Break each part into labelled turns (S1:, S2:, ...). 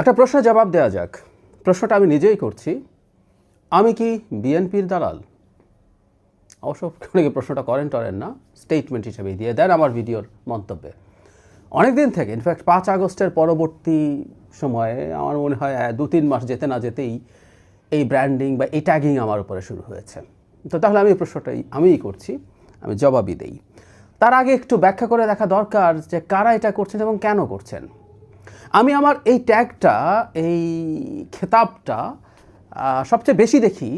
S1: একটা প্রশ্নের জবাব দেওয়া যাক। প্রশ্নটা আমি নিজেই করছি। আমি কি বিএনপির দালাল? অবশ্য অনেকে প্রশ্নটা করেন টরেন না স্টেটমেন্ট হিসেবে দিয়ে দেন আমার ভিডিওর মন্তব্যে। অনেক দিন থেকে ইনফ্যাক্ট পাঁচ আগস্টের পরবর্তী সময়ে আমার মনে হয় দু তিন মাস যেতে না যেতেই এই ব্র্যান্ডিং বা এই ট্যাগিং আমার উপরে শুরু হয়েছে। তো তাহলে আমি প্রশ্নটাই, আমিই করছি, আমি জবাবই দেই। তার আগে একটু ব্যাখ্যা করে দেখা দরকার যে কারা এটা করছেন এবং কেন করছেন। আমি আমার এই ট্যাগটা, এই খেতাবটা সবচেয়ে বেশি দেখি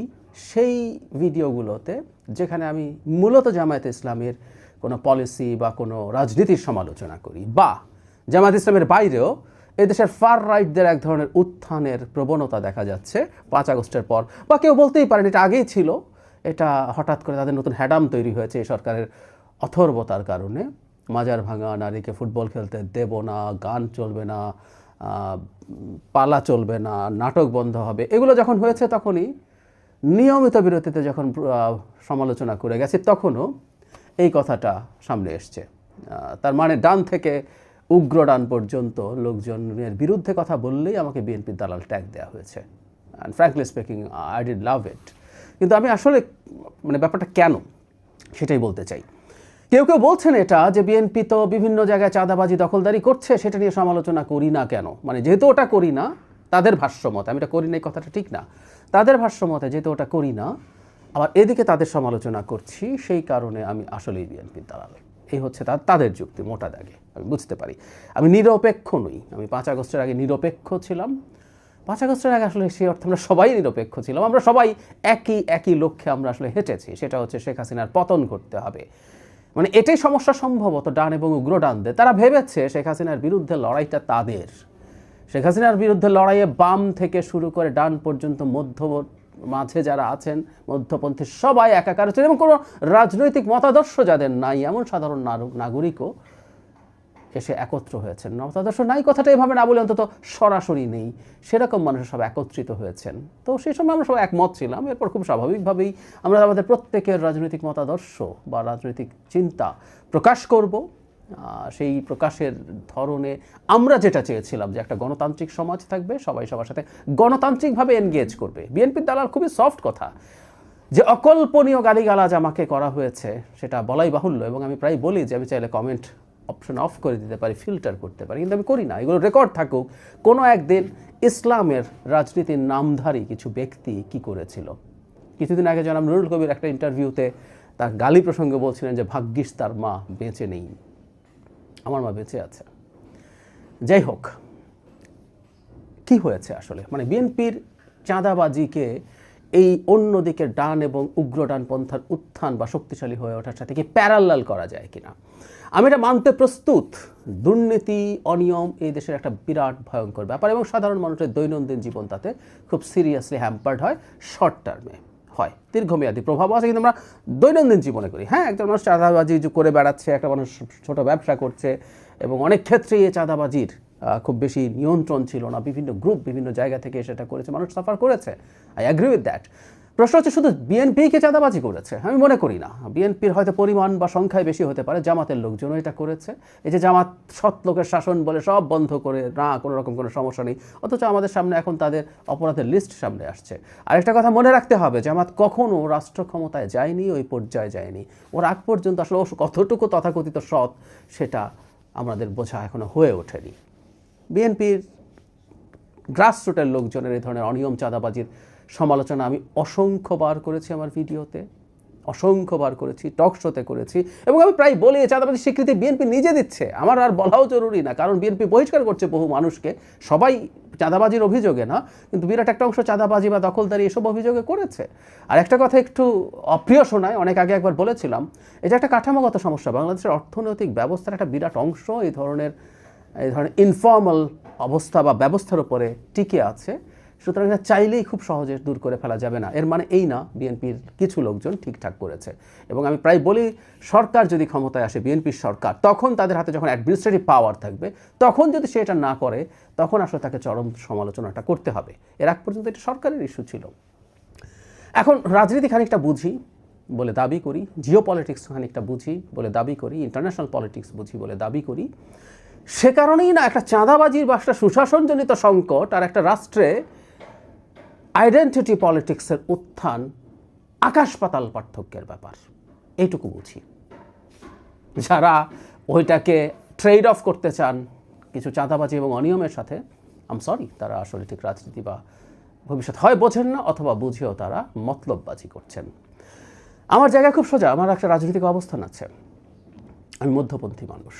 S1: সেই ভিডিওগুলোতে, যেখানে আমি মূলত জামায়াতে ইসলামের কোনো পলিসি বা কোনো রাজনীতির সমালোচনা করি বা জামায়াত ইসলামের বাইরেও এদেশের ফার রাইটদের এক ধরনের উত্থানের প্রবণতা দেখা যাচ্ছে পাঁচ আগস্টের পর। বা কেউ বলতেই পারেন এটা আগেই ছিল, এটা হঠাৎ করে তাদের নতুন হ্যাডাম তৈরি হয়েছে এই সরকারের অথর্বতার কারণে। মাজার ভাঙা, নারীকে ফুটবল খেলতে দেব না, গান চলবে না পালা চলবে না, নাটক বন্ধ হবে। এগুলো যখন হয়েছে তখনই নিয়মিত বিরতিতে যখন সমালোচনা করে গেছে তখনও এই কথাটা সামনে এসছে। তার মানে ডান থেকে উগ্র ডান পর্যন্ত লোকজনের বিরুদ্ধে কথা বললেই আমাকে বিএনপির দালাল ট্যাগ দেওয়া হয়েছে। And frankly speaking I did love it কিন্তু আমি আসলে মানে ব্যাপারটা কেন সেটাই বলতে চাই। কেউ কেউ বলছেন এটা যে বিএনপি তো বিভিন্ন জায়গায় চাঁদাবাজি দখলদারি করছে, সেটা নিয়ে সমালোচনা করি না কেন? মানে যেহেতু ওটা করি না, তাদের ভাষ্যমতে আমি এটা করি না এই কথাটা ঠিক না। তাদের ভাষ্যমতে যেহেতু ওটা করি না, আবার এদিকে তাদের সমালোচনা করছি, সেই কারণে আমি আসলেই বিএনপির দালাল। এই হচ্ছে তাদের যুক্তি, মোটা দাগে, আমি বুঝতে পারি। আমি নিরপেক্ষ নই। আমি পাঁচ আগস্টের আগে নিরপেক্ষ ছিলাম। পাঁচ আগস্টের আগে আসলে সেই অর্থে আমরা সবাই নিরপেক্ষ ছিলাম। আমরা সবাই একই একই লক্ষ্যে আমরা আসলে হেঁটেছি। সেটা হচ্ছে শেখ হাসিনার পতন করতে হবে। মানে এটাই সমস্যা সম্ভবত ডান এবং উগ্র ডানদের। তারা ভেবেছে শেখ হাসিনার বিরুদ্ধে লড়াইটা তাদের। শেখ হাসিনার বিরুদ্ধে লড়াইয়ে বাম থেকে শুরু করে ডান পর্যন্ত মধ্য মাঝে যারা আছেন, মধ্যপন্থী সবাই একাকার হচ্ছেন এবং কোনো রাজনৈতিক মতাদর্শ যাদের নাই, এমন সাধারণ নাগরিকও এসে একত্র হয়েছেন। মতাদর্শ নাই কথাটা এভাবে না বলে অন্তত সরাসরি নেই। সেরকম মানুষ সব একত্রিত হয়েছেন। তো সেই সময় আমরা সবাই একমত ছিলাম। এরপর খুব স্বাভাবিকভাবেই আমরা আমাদের প্রত্যেকের রাজনৈতিক মতাদর্শ বা রাজনৈতিক চিন্তা প্রকাশ করব। সেই প্রকাশের ধরনে আমরা যেটা চেয়েছিলাম যে একটা গণতান্ত্রিক সমাজ থাকবে, সবাই সবার সাথে গণতান্ত্রিকভাবে এনগেজ করবে। বিএনপির দালাল খুবই সফট কথা। যে অকল্পনীয় গালিগালাজ আমাকে করা হয়েছে, সেটা বলাই বাহুল্য এবং আমি প্রায় বলি যে আমি চাইলে কমেন্ট অপশন অফ করে দিতে পারি ফিল্টার করতে পারি, কিন্তু আমি করি না। এগুলো রেকর্ড থাকুক। কোনো একদিন ইসলামের রাজনীতির নামধারী কিছু ব্যক্তি কি করেছিল? কিছুদিন আগে জনাব নুরুল কবির একটা ইন্টারভিউতে তার গালি প্রসঙ্গে বলছিলেন যে, ভাগ্যিস তার মা বেঁচে নেই। আমার মা বেঁচে আছে। যাই হোক, কি হয়েছে আসলে? মানে বিএনপির চাঁদাবাজিকে এই অন্য দিকের ডান এবং উগ্র ডান পন্থার উত্থান বা শক্তিশালী হয়ে ওঠার সাথে কি প্যারালাল করা যায় কিনা? আমি এটা মানতে প্রস্তুত। দুর্নীতি, অনিয়ম এই দেশের একটা বিরাট ভয়ঙ্কর ব্যাপার এবং সাধারণ মানুষের দৈনন্দিন জীবন তাতে খুব সিরিয়াসলি হ্যাম্পার্ড হয় শর্ট টার্মে হয়। দীর্ঘমেয়াদী প্রভাব আছে কিন্তু আমরা দৈনন্দিন জীবনে করি। হ্যাঁ একজন মানুষ চাঁদাবাজি করে বেড়াচ্ছে, একটা মানুষ ছোট ব্যবসা করছে এবং অনেক ক্ষেত্রেই এই চাঁদাবাজির খুব বেশি নিয়ন্ত্রণ ছিল না। বিভিন্ন গ্রুপ বিভিন্ন জায়গা থেকে সেটা করেছে। মানুষ সাফার করেছে। আই অ্যাগ্রি উইথ দ্যাট প্রশ্ন হচ্ছে, শুধু বিএনপিকে চাঁদাবাজি করেছে? আমি মনে করি না। বিএনপির হয়তো পরিমাণ বা সংখ্যায় বেশি হতে পারে। জামাতের লোকজনও এটা করেছে। এই যে জামাত সৎ লোকের শাসন বলে সব বন্ধ করে না, কোনো রকম কোনো সমস্যা নেই। অথচ আমাদের সামনে এখন তাদের অপরাধের লিস্ট সামনে আসছে। আরেকটা কথা মনে রাখতে হবে, জামাত কখনও রাষ্ট্র ক্ষমতায় যায়নি, ওই পর্যায়ে যায়নি। ওর আগ পর্যন্ত আসলে কতটুকু তথাকথিত সৎ, সেটা আমাদের বোঝা এখনও হয়ে ওঠেনি। বিএনপির গ্রাসরুটের লোকজনের এই ধরনের অনিয়ম চাঁদাবাজির সমালোচনা আমি অসংখ্যবার করেছি আমার ভিডিওতে, অসংখ্যবার করেছি টক শোতে করেছি এবং আমি প্রায় বলি চাঁদাবাজির স্বীকৃতি বিএনপি নিজে দিচ্ছে। আমার আর বলাও জরুরি না, কারণ বিএনপি বহিষ্কার করছে বহু মানুষকে। সবাই চাঁদাবাজির অভিযোগে না, কিন্তু বিরাট একটা অংশ চাঁদাবাজি বা দখলদারি এসব অভিযোগে করেছে। আর একটা কথা একটু অপ্রিয় শোনায়, অনেক আগে একবার বলেছিলাম এটা একটা কাঠামোগত সমস্যা, বাংলাদেশের অর্থনৈতিক ব্যবস্থার একটা বিরাট অংশ এই ধরনের এই ধরনের ইনফর্মাল অবস্থা বা ব্যবস্থার উপরে টিকে আছে। সুতরাং এটা চাইলেই খুব সহজে দূর করে ফেলা যাবে না। এর মানে এই না, বিএনপির কিছু লোকজন ঠিকঠাক করেছে। এবং আমি প্রায় বলি, সরকার যদি ক্ষমতায় আসে, বিএনপির সরকার, তখন তাদের হাতে যখন অ্যাডমিনিস্ট্রেটিভ পাওয়ার থাকবে, তখন যদি সে এটা না করে, তখন আসলে তাকে চরম সমালোচনাটা করতে হবে। এর আগ পর্যন্ত এটা সরকারের ইস্যু ছিল। এখন রাজনীতি খানিকটা বুঝি বলে দাবি করি জিও পলিটিক্স খানিকটা বুঝি বলে দাবি করি ইন্টারন্যাশনাল পলিটিক্স বুঝি বলে দাবি করি। সে কারণেই না একটা চাঁদাবাজির বা একটা সুশাসনজনিত সংকট আর একটা রাষ্ট্রে আইডেন্টিটি পলিটিক্সের উত্থান আকাশ পাতাল পার্থক্যের ব্যাপার। এইটুকু বুঝি। যারা ওইটাকে ট্রেড অফ করতে চান, কিছু চাঁদাবাজি এবং অনিয়মের সাথে আম সরি তারা আসলে ঠিক রাজনীতি বা ভবিষ্যৎ হয় বোঝেন না, অথবা বুঝেও তারা মতলববাজি করছেন। আমার জায়গা খুব সোজা, আমার একটা রাজনৈতিক অবস্থান আছে। আমি মধ্যপন্থী মানুষ।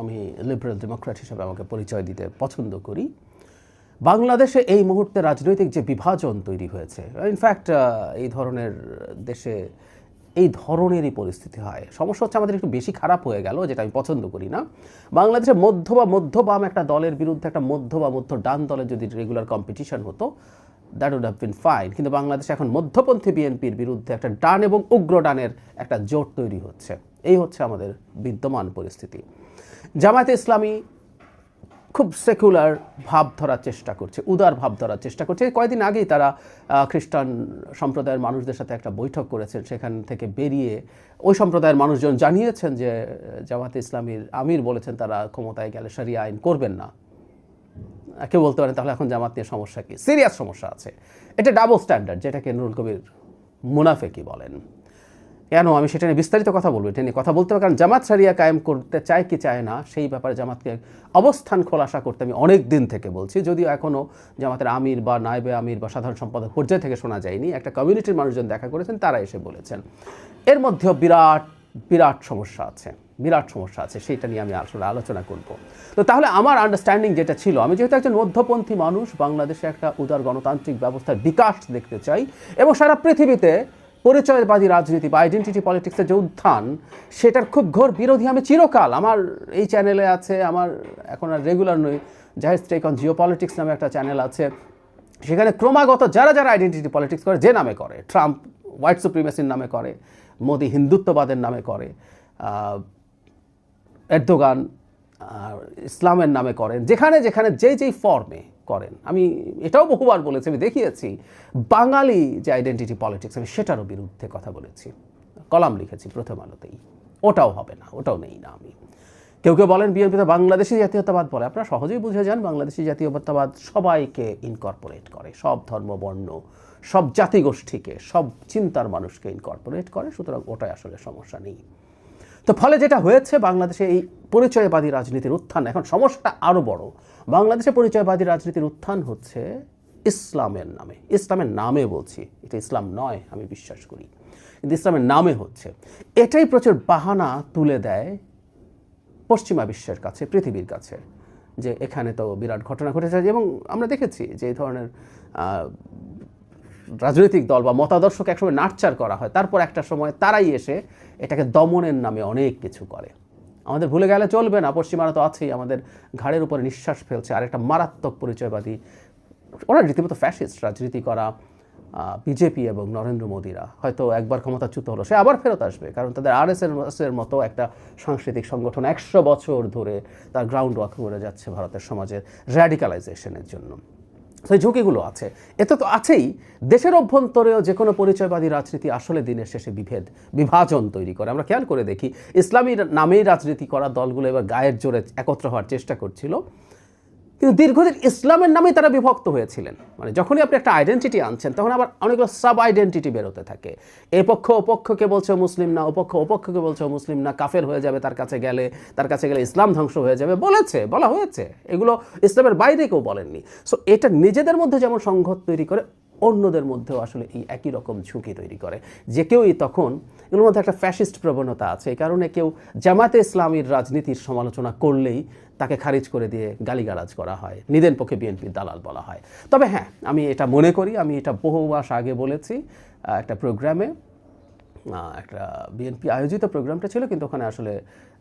S1: আমি লিবারেল ডেমোক্র্যাট হিসেবে আমাকে পরিচয় দিতে পছন্দ করি। বাংলাদেশে এই মুহূর্তে রাজনৈতিক যে বিভাজন তৈরি হয়েছে ইনফ্যাক্ট এই ধরনের দেশে এই ধরনেরই পরিস্থিতি হয়। সমস্যা হচ্ছে আমাদের একটু বেশি খারাপ হয়ে গেল, যেটা আমি পছন্দ করি না। বাংলাদেশে মধ্য বা মধ্য বাম একটা দলের বিরুদ্ধে একটা মধ্য বা মধ্য ডান দলের যদি রেগুলার কম্পিটিশন হতো that would have been fine কিন্তু বাংলাদেশে এখন মধ্যপন্থী বিএনপির বিরুদ্ধে একটা ডান এবং উগ্র ডানের একটা জোট তৈরি হচ্ছে। এই হচ্ছে আমাদের বিদ্যমান পরিস্থিতি। জামায়াতে ইসলামী খুব সেকুলার ভাব ধরার চেষ্টা করছে, উদার ভাব ধরার চেষ্টা করছে। কয়েকদিন আগেই তারা খ্রিস্টান সম্প্রদায়ের মানুষদের সাথে একটা বৈঠক করেছেন, সেখান থেকে বেরিয়ে ওই সম্প্রদায়ের মানুষজন জানিয়েছেন যে জামাতে ইসলামীর আমির বলেছেন তারা ক্ষমতায় গেলে সারিয়া আইন করবেন না। কেউ বলতে পারেন তাহলে এখন জামাত নিয়ে সমস্যা কি? সিরিয়াস সমস্যা আছে। এটা ডাবল স্ট্যান্ডার্ড যেটাকে নুরুল কবির মুনাফেকি বলেন। কেন আমি সেটা নিয়ে বিস্তারিত কথা বলব, এটা নিয়ে কথা বলতে হবে, কারণ জামাত সারিয়া কায়েম করতে চায় কি চায় না, সেই ব্যাপারে জামাতকে অবস্থান খোলাসা করতে আমি অনেক দিন থেকে বলছি। যদিও এখনও জামাতের আমির বা নাইবে আমির বা সাধারণ সম্পাদক পর্যায় থেকে শোনা যায়নি, একটা কমিউনিটির মানুষজন দেখা করেছেন, তারা এসে বলেছেন। এর মধ্যেও বিরাট বিরাট সমস্যা আছে, বিরাট সমস্যা আছে, সেইটা নিয়ে আমি আসলে আলোচনা করব। তো তাহলে আমার আন্ডারস্ট্যান্ডিং যেটা ছিল, আমি যেহেতু একজন মধ্যপন্থী মানুষ, বাংলাদেশে একটা উদার গণতান্ত্রিক ব্যবস্থার বিকাশ দেখতে চাই, এবং সারা পৃথিবীতে পরিচয়বাদী রাজনীতি বা আইডেন্টিটি পলিটিক্সের যে উত্থান, সেটার খুব ঘোর বিরোধী আমি চিরকাল। আমার এই চ্যানেলে আছে, আমার এখন আর রেগুলার নই। Zahir stake on Jio politics নামে একটা চ্যানেল আছে। সেখানে ক্রমাগত যারা যারা আইডেন্টিটি পলিটিক্স করে, যে নামে করে ট্রাম্প হোয়াইট সুপ্রিমেসির নামে করে, মোদি হিন্দুত্ববাদের নামে করে এরদোগান ইসলামের নামে করেন, যেখানে যেখানে যেই যেই ফর্মে করেন। আমি এটাও বহুবার বলেছি, আমি দেখিয়েছি, বাঙালি যে আইডেন্টিটি পলিটিক্স আমি সেটারও বিরুদ্ধে কথা বলেছি। কলাম লিখেছি প্রথম আলোতেই। ওটাও হবে না, ওটাও নেই না আমি। কেউ কেউ বলেন বিএনপিতে বাংলাদেশি জাতীয়তাবাদ বলে। আপনারা সহজেই বুঝে যান, বাংলাদেশি জাতীয়তাবাদ সবাইকে ইনকর্পোরেট করে। সব ধর্ম, বর্ণ, সব জাতিগোষ্ঠীকে, সব চিন্তার মানুষকে ইনকর্পোরেট করে। সুতরাং ওটাই আসলে সমস্যা নেই। তো ফলে যেটা হয়েছে, বাংলাদেশে এই পরিচয়বাদী রাজনীতির উত্থান, এখন সমস্যাটা আরও বড়। বাংলাদেশে পরিচয়বাদী রাজনীতির উত্থান হচ্ছে ইসলামের নামে। ইসলামের নামে বলছি। এটা ইসলাম নয়, আমি বিশ্বাস করি। কিন্তু ইসলামের নামে হচ্ছে। এটাই প্রচুর বাহানা তুলে দেয় পশ্চিমা বিশ্বের কাছে, পৃথিবীর কাছে, যে এখানে তো বিরাট ঘটনা ঘটেছে। এবং আমরা দেখেছি যে এই ধরনের রাজনৈতিক দল বা মতাদর্শকে একসময় নাটচার করা হয়। তারপর একটা সময় তারাই এসে এটাকে দমনের নামে অনেক কিছু করে। আমাদের ভুলে গেলে চলবে না, পশ্চিমারা তো আছেই, আমাদের ঘাড়ের উপরে নিঃশ্বাস ফেলছে। আর একটা মারাত্মক পরিচয়বাদী, ওরা রীতিমতো ফ্যাসিস্ট রাজনীতি করা বিজেপি এবং নরেন্দ্র মোদীরা। হয়তো একবার ক্ষমতাচ্যুত হলো, সে আবার ফেরত আসবে, কারণ তাদের আর এর মতো একটা সাংস্কৃতিক সংগঠন একশো বছর ধরে তার গ্রাউন্ড ওয়ার্ক করে যাচ্ছে ভারতের সমাজের র্যাডিকালাইজেশনের জন্য। সেই ঝুঁকিগুলো আছে। এতে তো আছেই। দেশের অভ্যন্তরেও যে কোনো পরিচয়বাদী রাজনীতি আসলে দিনের শেষে বিভেদ, বিভাজন তৈরি করে। আমরা খেয়াল করে দেখি ইসলামী নামেই রাজনীতি করা দলগুলো এবার গায়ের জোরে একত্র হওয়ার চেষ্টা করছিল। কিন্তু দীর্ঘদিন ইসলামের নামেই তারা বিভক্ত হয়েছিলেন। মানে যখনই আপনি একটা আইডেন্টিটি আনছেন, তখন আবার অনেকগুলো সাব আইডেন্টিটি বেরোতে থাকে। এ পক্ষ অপক্ষকে বলছে মুসলিম না অপক্ষ অপক্ষকে বলছে মুসলিম না, কাফের হয়ে যাবে তার কাছে গেলে, তার কাছে গেলে ইসলাম ধ্বংস হয়ে যাবে, বলেছে, বলা হয়েছে। এগুলো ইসলামের বাইরে কেউ বলেননি। সো এটা নিজেদের মধ্যে যেমন সংঘাত তৈরি করে, অন্যদের মধ্যেও আসলে এই একই রকম ঝুঁকি তৈরি করে। যে কেউই তখন, এগুলোর মধ্যে একটা ফ্যাসিস্ট প্রবণতা আছে। এই কারণে কেউ জামাতে ইসলামীর রাজনীতির সমালোচনা করলেই তাকে খারিজ করে দিয়ে গালিগালাজ করা হয়। নিদেন পক্ষে বিএনপির দালাল বলা হয়। তবে হ্যাঁ আমি এটা মনে করি, আমি এটা বহু মাস আগে বলেছি একটা প্রোগ্রামে একটা বিএনপি আয়োজিত প্রোগ্রামটা ছিল, কিন্তু ওখানে আসলে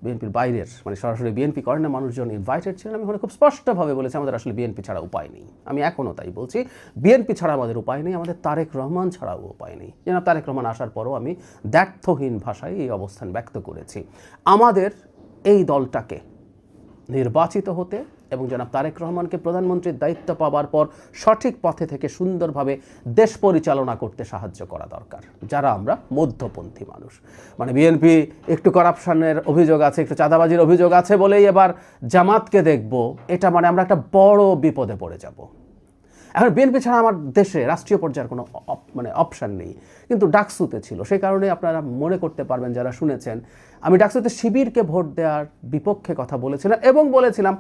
S1: বিএনপির বাইরের মানে সরাসরি বিএনপি করেন না, মানুষজন ইনভাইটেড ছিলেন। আমি ওখানে খুব স্পষ্টভাবে বলেছি, আমাদের আসলে বিএনপি ছাড়া উপায় নেই। আমি এখনও তাই বলছি, বিএনপি ছাড়া আমাদের উপায় নেই, আমাদের তারেক রহমান ছাড়াও উপায় নেই। যেন তারেক রহমান আসার পরও আমি দ্ব্যর্থহীন ভাষায় এই অবস্থান ব্যক্ত করেছি। আমাদের এই দলটাকে নির্বাচিত হতে এবং জনাব তারেক রহমানকে প্রধানমন্ত্রীর দায়িত্ব পাওয়ার পর সঠিক পথে থেকে সুন্দরভাবে দেশ পরিচালনা করতে সাহায্য করা দরকার, যারা আমরা মধ্যপন্থী মানুষ। মানে বিএনপি একটু করাপশনের অভিযোগ আছে, একটু চাঁদাবাজির অভিযোগ আছে বলেই এবার জামাতকে দেখব, এটা মানে আমরা একটা বড় বিপদে পড়ে যাব। এখন বিএনপি ছাড়া আমার দেশে রাষ্ট্রীয় পর্যায়ের কোনো মানে অপশান নেই। কিন্তু ডাকসুতে ছিল। সেই কারণে আপনারা মনে করতে পারবেন যারা শুনেছেন, আমি ডাকসুতে শিবিরকে ভোট দেওয়ার বিপক্ষে কথা বলেছিলাম এবং বলেছিলাম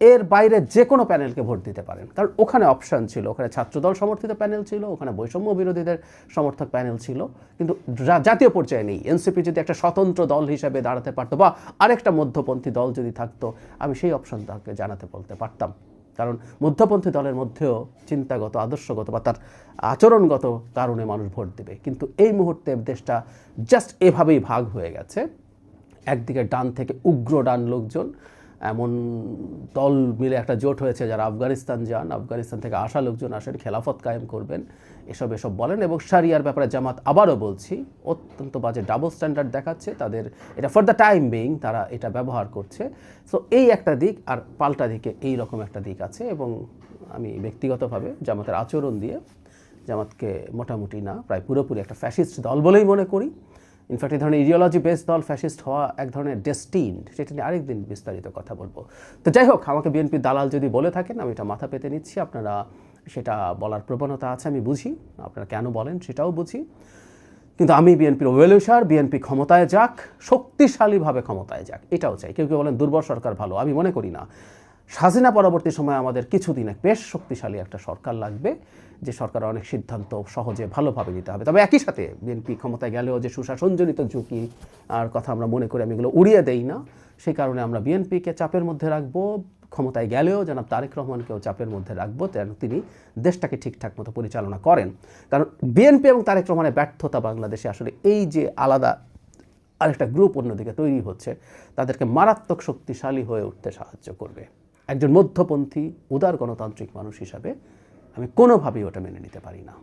S1: এর বাইরে যে কোনো প্যানেলকে ভোট দিতে পারেন। কারণ ওখানে অপশান ছিল। ওখানে ছাত্রদল সমর্থিত প্যানেল ছিল, ওখানে বৈষম্য বিরোধীদের সমর্থক প্যানেল ছিল। কিন্তু জাতীয় পর্যায়ে নেই। এনসিপি যদি একটা স্বতন্ত্র দল হিসেবে দাঁড়াতে পারতো বা আরেকটা মধ্যপন্থী দল যদি থাকতো, আমি সেই অপশনটাকে জানাতে বলতে পারতাম। কারণ মধ্যপন্থী দলের মধ্যেও চিন্তাগত, আদর্শগত বা তার আচরণগত কারণে মানুষ ভোট দেবে। কিন্তু এই মুহূর্তে দেশটা জাস্ট এভাবেই ভাগ হয়ে গেছে। একদিকে ডান থেকে উগ্র ডান লোকজন এমন দল মিলে একটা জোট হয়েছে যারা আফগানিস্তান যান, আফগানিস্তান থেকে আসা লোকজন আসেন, খেলাফত কায়েম করবেন, এসব এসব বলেন এবং সারিয়ার ব্যাপারে জামাত আবারও বলছি, অত্যন্ত বাজে ডাবল স্ট্যান্ডার্ড দেখাচ্ছে, তাদের এটা ফর দ্য টাইম বিং তারা এটা ব্যবহার করছে। সো এই একটা দিক আর পাল্টা দিকে এই রকম একটা দিক আছে এবং আমি ব্যক্তিগতভাবে জামাতের আচরণ দিয়ে জামাতকে মোটামুটি না, প্রায় পুরোপুরি একটা ফ্যাসিস্ট দল বলেই মনে করি। ইনফ্যাক্ট এই ধরনের ইডিওলজি বেস দল ফ্যাসিস্ট হওয়া এক ধরনের ডেস্টিন্ড সেটা নিয়ে আরেকদিন বিস্তারিত কথা বলব। তো যাই হোক, আমাকে বিএনপি দালাল যদি বলে থাকেন, আমি এটা মাথা পেতে নিচ্ছি। আপনারা সেটা বলার প্রবণতা আছে, আমি বুঝি। আপনারা কেন বলেন সেটাও বুঝি। কিন্তু আমি বিএনপির ওয়েলউশার বিএনপি ক্ষমতায় যাক, শক্তিশালীভাবে ক্ষমতায় যাক, এটাও চাই। কেউ কেউ বলেন, দুর্বল সরকার ভালো। আমি মনে করি না। স্বাধীনা পরবর্তী সময়ে আমাদের কিছুদিনে বেশ শক্তিশালী একটা সরকার লাগবে, যে সরকার অনেক সিদ্ধান্ত সহজে ভালোভাবে নিতে হবে। তবে একই সাথে বিএনপি ক্ষমতায় গেলেও যে সুশাসনজনিত ঝুঁকি আর কথা আমরা মনে করি আমি এগুলো উড়িয়ে দেই না, সেই কারণে আমরা বিএনপিকে চাপের মধ্যে রাখব, ক্ষমতায় গেলেও জনাব তারেক রহমানকেও চাপের মধ্যে রাখব, যেন তিনি দেশটাকে ঠিকঠাক মতো পরিচালনা করেন। কারণ বিএনপি এবং তারেক রহমানের ব্যর্থতা বাংলাদেশে আসলে এই যে আলাদা আরেকটা গ্রুপ অন্যদিকে তৈরি হচ্ছে, তাদেরকে মারাত্মক শক্তিশালী হয়ে উঠতে সাহায্য করবে। একজন মধ্যপন্থী উদার গণতান্ত্রিক মানুষ হিসাবে আমি কোনোভাবেই ওটা মেনে নিতে পারি না।